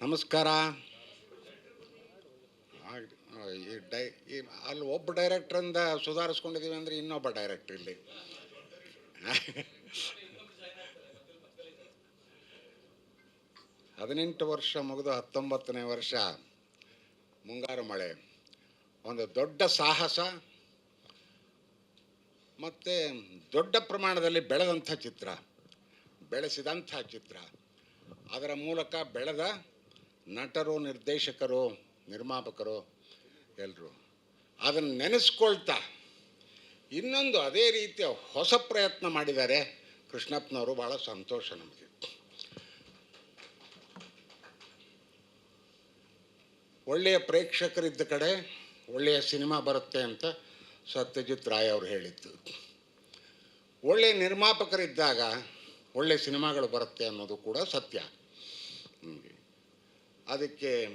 ನಮಸ್ಕಾರ. ಈ ಡೈ, ಈ, ಅಲ್ಲಿ ಒಬ್ಬ ಡೈರೆಕ್ಟ್ರಿಂದ ಸುಧಾರಿಸ್ಕೊಂಡಿದ್ದೀವಿ ಅಂದರೆ ಇನ್ನೊಬ್ಬ ಡೈರೆಕ್ಟ್ರ್ ಇಲ್ಲಿ. ಹದಿನೆಂಟು ವರ್ಷ ಮುಗಿದು ಹತ್ತೊಂಬತ್ತನೇ ವರ್ಷ, ಮುಂಗಾರು ಮಳೆ. ಒಂದು ದೊಡ್ಡ ಸಾಹಸ, ಮತ್ತು ದೊಡ್ಡ ಪ್ರಮಾಣದಲ್ಲಿ ಬೆಳೆದಂಥ ಚಿತ್ರ, ಬೆಳೆಸಿದಂಥ ಚಿತ್ರ. ಅದರ ಮೂಲಕ ಬೆಳೆದ ನಟರು, ನಿರ್ದೇಶಕರು, ನಿರ್ಮಾಪಕರು ಎಲ್ಲರೂ ಅದನ್ನು ನೆನೆಸ್ಕೊಳ್ತಾ ಇನ್ನೊಂದು ಅದೇ ರೀತಿಯ ಹೊಸ ಪ್ರಯತ್ನ ಮಾಡಿದ್ದಾರೆ ಕೃಷ್ಣಪ್ಪನವರು. ಭಾಳ ಸಂತೋಷ ನಮಗೆ. ಒಳ್ಳೆಯ ಪ್ರೇಕ್ಷಕರಿದ್ದ ಕಡೆ ಒಳ್ಳೆಯ ಸಿನಿಮಾ ಬರುತ್ತೆ ಅಂತ ಸತ್ಯಜಿತ್ ರಾಯ್ ಅವರು ಹೇಳಿದ್ದು. ಒಳ್ಳೆಯ ನಿರ್ಮಾಪಕರಿದ್ದಾಗ ಒಳ್ಳೆಯ ಸಿನಿಮಾಗಳು ಬರುತ್ತೆ ಅನ್ನೋದು ಕೂಡ ಸತ್ಯ. ಅದಕ್ಕೆ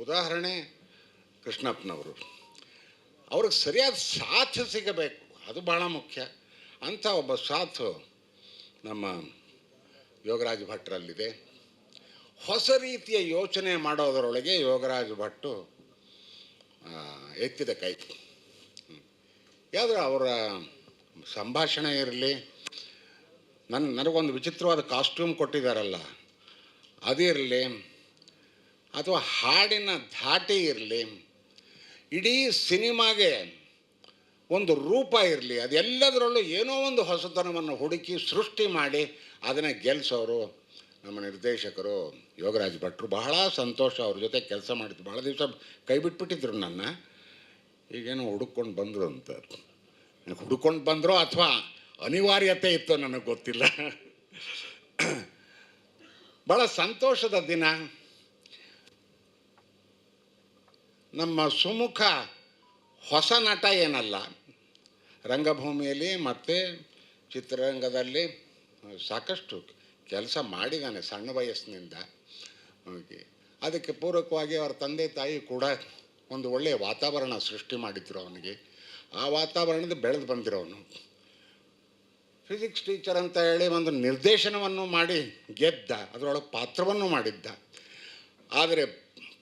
ಉದಾಹರಣೆ ಕೃಷ್ಣಪ್ಪನವರು. ಅವ್ರಿಗೆ ಸರಿಯಾದ ಸಾಥ್ ಸಿಗಬೇಕು. ಅದು ಭಾಳ ಮುಖ್ಯ. ಅಂಥ ಒಬ್ಬ ಸಾಥು ನಮ್ಮ ಯೋಗರಾಜ್ ಭಟ್ರಲ್ಲಿದೆ. ಹೊಸ ರೀತಿಯ ಯೋಚನೆ ಮಾಡೋದರೊಳಗೆ ಯೋಗರಾಜ್ ಭಟ್ಟು ಎತ್ತಿದ ಕೈ. ಯಾವ್ದು ಅವರ ಸಂಭಾಷಣೆ ಇರಲಿ. ನನ್ನ ನನಗೊಂದು ವಿಚಿತ್ರವಾದ ಕಾಸ್ಟ್ಯೂಮ್ ಕೊಟ್ಟಿದ್ದಾರಲ್ಲ ಅದಿರಲಿ ಅಥವಾ ಹಾಡಿನ ಧಾಟಿ ಇರಲಿ, ಇಡೀ ಸಿನಿಮಾಗೆ ಒಂದು ರೂಪ ಇರಲಿ, ಅದೆಲ್ಲದರಲ್ಲೂ ಏನೋ ಒಂದು ಹೊಸತನವನ್ನು ಹುಡುಕಿ ಸೃಷ್ಟಿ ಮಾಡಿ ಅದನ್ನು ಗೆಲ್ಲಿಸೋರು ನಮ್ಮ ನಿರ್ದೇಶಕರು ಯೋಗರಾಜ್ ಭಟ್ರು. ಬಹಳ ಸಂತೋಷ ಅವ್ರ ಜೊತೆ ಕೆಲಸ ಮಾಡಿದ್ರು ಭಾಳ ದಿವಸ ಕೈ ಬಿಟ್ಬಿಟ್ಟಿದ್ರು ನನ್ನ. ಈಗೇನೋ ಹುಡುಕೊಂಡು ಬಂದರು ಅಂತ. ಹುಡುಕೊಂಡು ಬಂದರೋ ಅಥವಾ ಅನಿವಾರ್ಯತೆ ಇತ್ತು ನನಗೆ ಗೊತ್ತಿಲ್ಲ. ಭಾಳ ಸಂತೋಷದ ದಿನ. ನಮ್ಮ ಸುಮುಖ ಹೊಸ ನಟ ಏನಲ್ಲ? ರಂಗಭೂಮಿಯಲ್ಲಿ ಮತ್ತು ಚಿತ್ರರಂಗದಲ್ಲಿ, ಸಾಕಷ್ಟು ಕೆಲಸ ಮಾಡಿದ್ದಾನೆ ಸಣ್ಣ ವಯಸ್ಸಿನಿಂದ. ಅದಕ್ಕೆ ಪೂರಕವಾಗಿ ಅವರ ತಂದೆ ತಾಯಿ ಕೂಡ ಒಂದು ಒಳ್ಳೆಯ ವಾತಾವರಣ ಸೃಷ್ಟಿ ಮಾಡಿದ್ರು ಅವನಿಗೆ. ಆ ವಾತಾವರಣದ ಬೆಳೆದು ಬಂದಿರೋನು ಫಿಸಿಕ್ಸ್ ಟೀಚರ್ ಅಂತ ಹೇಳಿ ಒಂದು ನಿರ್ದೇಶನವನ್ನು ಮಾಡಿ ಗೆದ್ದ, ಅದರೊಳಗೆ ಪಾತ್ರವನ್ನು ಮಾಡಿದ್ದ. ಆದರೆ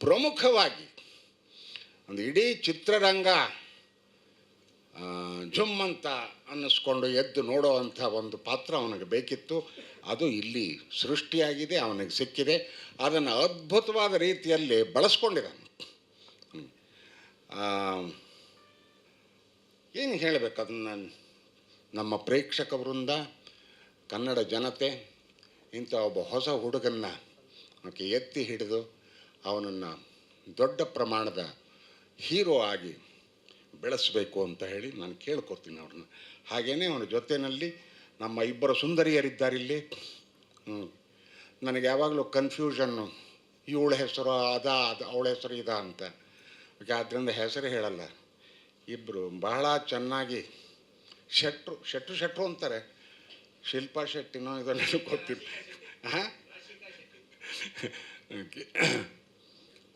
ಪ್ರಮುಖವಾಗಿ ಒಂದು ಇಡೀ ಚಿತ್ರರಂಗ ಝುಮ್ ಅಂತ ಅನ್ನಿಸ್ಕೊಂಡು ಎದ್ದು ನೋಡೋವಂಥ ಒಂದು ಪಾತ್ರ ಅವನಿಗೆ ಬೇಕಿತ್ತು. ಅದು ಇಲ್ಲಿ ಸೃಷ್ಟಿಯಾಗಿದೆ, ಅವನಿಗೆ ಸಿಕ್ಕಿದೆ. ಅದನ್ನು ಅದ್ಭುತವಾದ ರೀತಿಯಲ್ಲಿ ಬಳಸ್ಕೊಂಡಿದ್ದಾನೆ. ಏನು ಹೇಳಬೇಕು ಅದನ್ನು ನಮ್ಮ ಪ್ರೇಕ್ಷಕ ವೃಂದ, ಕನ್ನಡ ಜನತೆ, ಇಂಥ ಒಬ್ಬ ಹೊಸ ಹುಡುಗನ್ನ ಆಕೆ ಎತ್ತಿ ಹಿಡಿದು ಅವನನ್ನು ದೊಡ್ಡ ಪ್ರಮಾಣದ ಹೀರೋ ಆಗಿ ಬೆಳೆಸಬೇಕು ಅಂತ ಹೇಳಿ ನಾನು ಕೇಳ್ಕೊತೀನಿ ಅವ್ರನ್ನ. ಹಾಗೆಯೇ ಅವನ ಜೊತೆಯಲ್ಲಿ ನಮ್ಮ ಇಬ್ಬರು ಸುಂದರಿಯರಿದ್ದಾರಿಲ್ಲಿ ಇಲ್ಲಿ. ನನಗೆ ಯಾವಾಗಲೂ ಕನ್ಫ್ಯೂಷನ್ನು ಇವಳ ಹೆಸರು ಅದ ಅದು ಅವಳ ಹೆಸರು ಇದ ಅಂತ. ಓಕೆ ಆದ್ದರಿಂದ ಹೆಸರು ಹೇಳಲ್ಲ. ಇಬ್ಬರು ಬಹಳ ಚೆನ್ನಾಗಿ ಶೆಟ್ರು ಶೆಟ್ರು ಶೆಟ್ರು ಅಂತಾರೆ. ಶಿಲ್ಪಾ ಶೆಟ್ಟಿನೋ ಇದನ್ನು ಗೊತ್ತಿಲ್ಲ. ಹಾಂ? ಓಕೆ.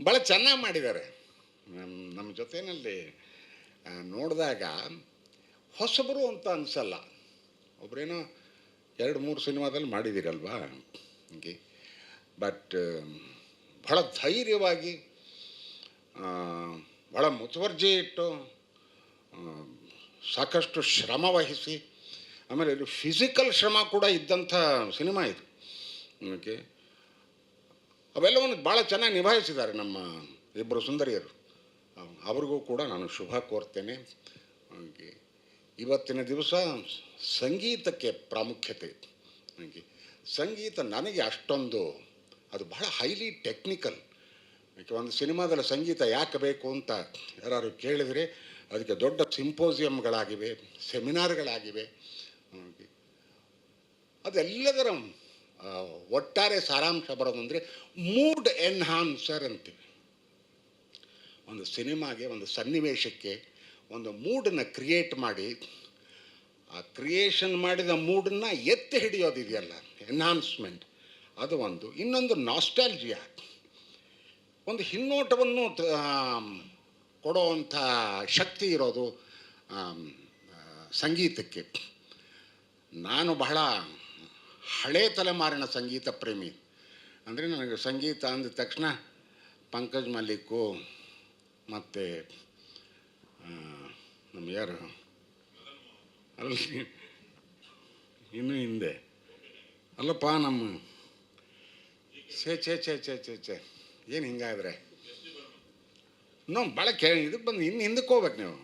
ಭಾಳ ಚೆನ್ನಾಗಿ ಮಾಡಿದ್ದಾರೆ. ನಮ್ಮ ನಮ್ಮ ಜೊತೆಯಲ್ಲಿ ನೋಡಿದಾಗ ಹೊಸಬರು ಅಂತ ಅನಿಸಲ್ಲ. ಒಬ್ಬರೇನೋ ಎರಡು, ಮೂರು ಸಿನಿಮಾದಲ್ಲಿ ಮಾಡಿದ್ದೀರಲ್ವಾ ಹೀಗೆ. ಬಟ್ ಭಾಳ ಧೈರ್ಯವಾಗಿ ಭಾಳ ಮುತುವರ್ಜಿ ಇಟ್ಟು ಸಾಕಷ್ಟು ಶ್ರಮ ವಹಿಸಿ, ಆಮೇಲೆ ಇದು ಫಿಸಿಕಲ್ ಶ್ರಮ ಕೂಡ ಇದ್ದಂಥ ಸಿನಿಮಾ ಇದು. ಓಕೆ. ಅವೆಲ್ಲವನ್ನು ಭಾಳ ಚೆನ್ನಾಗಿ ನಿಭಾಯಿಸಿದ್ದಾರೆ ನಮ್ಮ ಇಬ್ಬರು ಸುಂದರಿಯರು. ಅವ್ರಿಗೂ ಕೂಡ ನಾನು ಶುಭ ಕೋರ್ತೇನೆ. ಹಾಗೆ ಇವತ್ತಿನ ದಿವಸ ಸಂಗೀತಕ್ಕೆ ಪ್ರಾಮುಖ್ಯತೆ. ಹಾಗೆ ಸಂಗೀತ ನನಗೆ ಅಷ್ಟೊಂದು, ಅದು ಬಹಳ ಹೈಲಿ ಟೆಕ್ನಿಕಲ್ ಒಂದು ಸಿನಿಮಾದಲ್ಲಿ ಸಂಗೀತ ಯಾಕೆ ಬೇಕು ಅಂತ ಯಾರು ಕೇಳಿದರೆ ಅದಕ್ಕೆ ದೊಡ್ಡ ಸಿಂಪೋಸಿಯಮ್ಗಳಾಗಿವೆ ಸೆಮಿನಾರ್ಗಳಾಗಿವೆ ಅದೆಲ್ಲದರ ಒಟ್ಟಾರೆ ಸಾರಾಂಶ ಬರೋದಂದರೆ ಮೂಡ್ ಎನ್ಹಾನ್ಸರ್ ಅಂತೀವಿ. ಒಂದು ಸಿನಿಮಾಗೆ, ಒಂದು ಸನ್ನಿವೇಶಕ್ಕೆ ಒಂದು ಮೂಡನ್ನು ಕ್ರಿಯೇಟ್ ಮಾಡಿ, ಆ ಕ್ರಿಯೇಷನ್ ಮಾಡಿದ ಮೂಡನ್ನು ಎತ್ತಿ ಹಿಡಿಯೋದಿದೆಯಲ್ಲ ಎನ್ಹಾನ್ಸ್ಮೆಂಟ್ ಅದು ಒಂದು. ಇನ್ನೊಂದು ನಾಸ್ಟಾಲ್ಜಿಯಾ ಒಂದು ಹಿನ್ನೋಟವನ್ನು ಕೊಡುವಂಥ ಶಕ್ತಿ ಇರೋದು ಸಂಗೀತಕ್ಕೆ. ನಾನು ಬಹಳ ಹಳೆ ತಲೆಮಾರಿನ ಸಂಗೀತ ಪ್ರೇಮಿ. ಅಂದರೆ ನನಗೆ ಸಂಗೀತ ಅಂದ ತಕ್ಷಣ ಪಂಕಜ್ ಮಲ್ಲಿಕ್ಕು ಮತ್ತು ನಮ್ಮ ಯಾರು? ಅಲ್ಲಿ ಇನ್ನೂ ಹಿಂದೆ. ಅಲ್ಲಪ್ಪ, ನಮ್ಮ, ಛೇ ಛೇ ಛೇ ಛೇ ಛೇ ಛೇ, ಏನು ಹಿಂಗಾದ್ರೆ? ನಾವು ಭಾಳ ಕೇಳಿ ಇದಕ್ಕೆ ಬಂದು ಇನ್ನು ಹಿಂದಕ್ಕೆ ಹೋಗ್ಬೇಕು ನೀವು.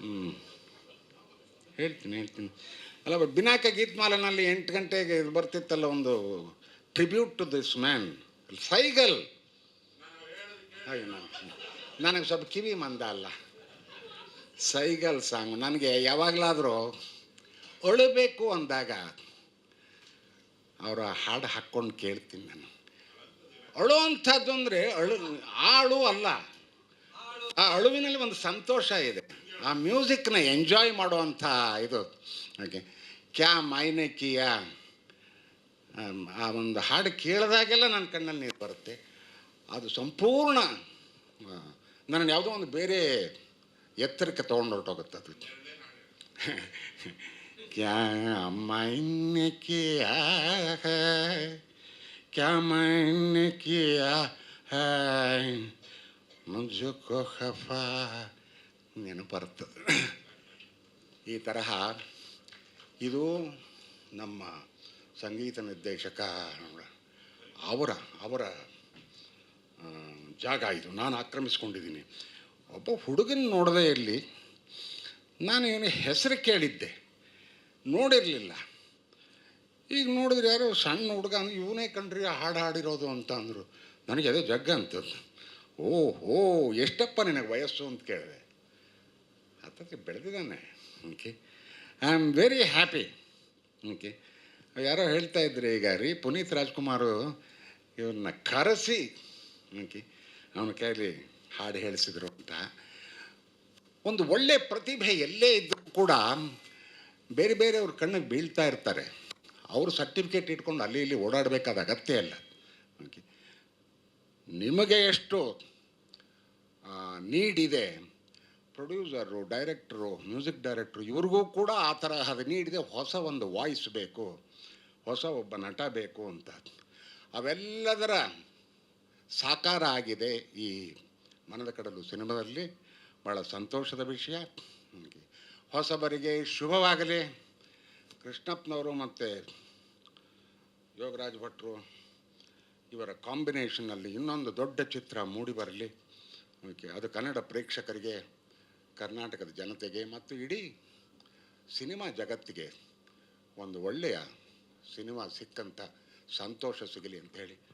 ಹ್ಞೂ ಹೇಳ್ತೀನಿ ಹೇಳ್ತೀನಿ. ಅಲ್ಲ, ಬಟ್ ಬಿನಾಕ ಗೀತ್ಮಾಲನಲ್ಲಿ ಎಂಟು ಗಂಟೆಗೆ ಇದು ಬರ್ತಿತ್ತಲ್ಲ ಒಂದು tribute to this man Saigal ಹಾಗೆ ನಾನು ನನಗೆ ಸ್ವಲ್ಪ ಕಿವಿ ಮಂದ ಅಲ್ಲ ಸೈಗಲ್ ಸಾಂಗ್ ನನಗೆ ಯಾವಾಗಲಾದರೂ ಅಳಬೇಕು ಅಂದಾಗ ಅವರ ಹಾಡು ಹಾಕ್ಕೊಂಡು ಕೇಳ್ತೀನಿ ನಾನು. ಅಳು ಅಂಥದ್ದು ಅಂದರೆ ಅಳು ಆಳು ಅಲ್ಲ. ಆ ಅಳುವಿನಲ್ಲಿ ಒಂದು ಸಂತೋಷ ಇದೆ. ಆ ಮ್ಯೂಸಿಕ್ನ ಎಂಜಾಯ್ ಮಾಡುವಂಥ ಇದು. ಓಕೆ ಕ್ಯಾ ಮೈನೆ ಕಿಯಾ? ಆ ಒಂದು ಹಾಡು ಕೇಳಿದಾಗೆಲ್ಲ ನನ್ನ ಕಣ್ಣಲ್ಲಿ ನೀರು ಬರುತ್ತೆ. ಅದು ಸಂಪೂರ್ಣ ನನ್ನ ಯಾವುದೋ ಒಂದು ಬೇರೆ ಎತ್ತರಕ್ಕೆ ತೊಗೊಂಡು ಹೊರಟೋಗುತ್ತೆ ಅದು. ಕ್ಯಾ ಅಮ್ಮ ಕಿಯಾ ಹೈ, ಕ್ಯಾ ಮೈನೆ ಕಿಯಾ ಹೈ ಮುಜುಕೋ ಕೊಹಫಾ ನೆನಪು ಬರ್ತದೆ ಈ ತರಹ ಇದು ನಮ್ಮ ಸಂಗೀತ ನಿರ್ದೇಶಕ ಅವರ ಅವರ ಜಾಗ ಇದು. ನಾನು ಆಕ್ರಮಿಸ್ಕೊಂಡಿದ್ದೀನಿ. ಒಬ್ಬ ಹುಡುಗನ ನೋಡದೇ ಇರಲಿ. ನಾನು ಇವನ ಹೆಸರು ಕೇಳಿದ್ದೆ. ನೋಡಿರಲಿಲ್ಲ. ಈಗ ನೋಡಿದ್ರೆ ಯಾರೋ ಸಣ್ಣ ಹುಡುಗ ಅಂದ್ರೆ, ಇವನೇ ಕಣ್ರಿ ಹಾಡು ಹಾಡಿರೋದು ಅಂತ ಅಂದರು. ನನಗೆ ಅದೇ ಜಗ್ಗ ಅಂತ. ಓ ಓ ಎಷ್ಟಪ್ಪ ನಿನಗೆ ವಯಸ್ಸು ಅಂತ ಕೇಳಿದೆ. ಅದಕ್ಕೆ ಬೆಳೆದಿದ್ದಾನೆ. Okay. I am very happy. Okay. ಯಾರೋ ಹೇಳ್ತಾ ಇದ್ರು ಈಗ, ರೀ, ಪುನೀತ್ ರಾಜ್ಕುಮಾರು ಇವನ್ನ ಕರೆಸಿ ಓಕೆ ಅವನ ಕೈಯಲ್ಲಿ ಹಾಡು ಹೇಳಿಸಿದ್ರು ಅಂತ. ಒಂದು ಒಳ್ಳೆ ಪ್ರತಿಭೆ ಎಲ್ಲೇ ಇದ್ದರೂ ಕೂಡ ಬೇರೆ ಬೇರೆಯವ್ರ ಕಣ್ಣಿಗೆ ಬೀಳ್ತಾ ಇರ್ತಾರೆ. ಅವರು ಸರ್ಟಿಫಿಕೇಟ್ ಇಟ್ಕೊಂಡು ಅಲ್ಲಿ ಇಲ್ಲಿ ಓಡಾಡಬೇಕಾದ ಅಗತ್ಯ ಇಲ್ಲ. ಓಕೆ. ನಿಮಗೆ ಎಷ್ಟು ನೀಡಿದೆ ಪ್ರೊಡ್ಯೂಸರು, ಡೈರೆಕ್ಟ್ರು, ಮ್ಯೂಸಿಕ್ ಡೈರೆಕ್ಟ್ರು, ಇವ್ರಿಗೂ ಕೂಡ ಆ ತರಹದ ನೀಡಿದೆ ಹೊಸ ಒಂದು ವಾಯ್ಸ್ ಬೇಕು. ಹೊಸ ಒಬ್ಬ ನಟ ಬೇಕು ಅಂತ. ಅವೆಲ್ಲದರ ಸಾಕಾರ ಆಗಿದೆ ಈ ಮನದ ಕಡಲು ಸಿನಿಮಾದಲ್ಲಿ. ಭಾಳ ಸಂತೋಷದ ವಿಷಯ. ಹೊಸಬರಿಗೆ ಶುಭವಾಗಲಿ. ಕೃಷ್ಣಪ್ಪನವರು ಮತ್ತು ಯೋಗರಾಜ್ ಭಟ್ರು ಇವರ ಕಾಂಬಿನೇಷನ್ನಲ್ಲಿ ಇನ್ನೊಂದು ದೊಡ್ಡ ಚಿತ್ರ ಮೂಡಿ ಬರಲಿ. ಓಕೆ ಅದು ಕನ್ನಡ ಪ್ರೇಕ್ಷಕರಿಗೆ, ಕರ್ನಾಟಕದ ಜನತೆಗೆ ಮತ್ತು ಇಡೀ ಸಿನಿಮಾ ಜಗತ್ತಿಗೆ ಒಂದು ಒಳ್ಳೆಯ ಸಿನಿಮಾ ಸಿಕ್ಕಂಥ ಸಂತೋಷ ಸಿಗಲಿ ಅಂತ ಹೇಳಿ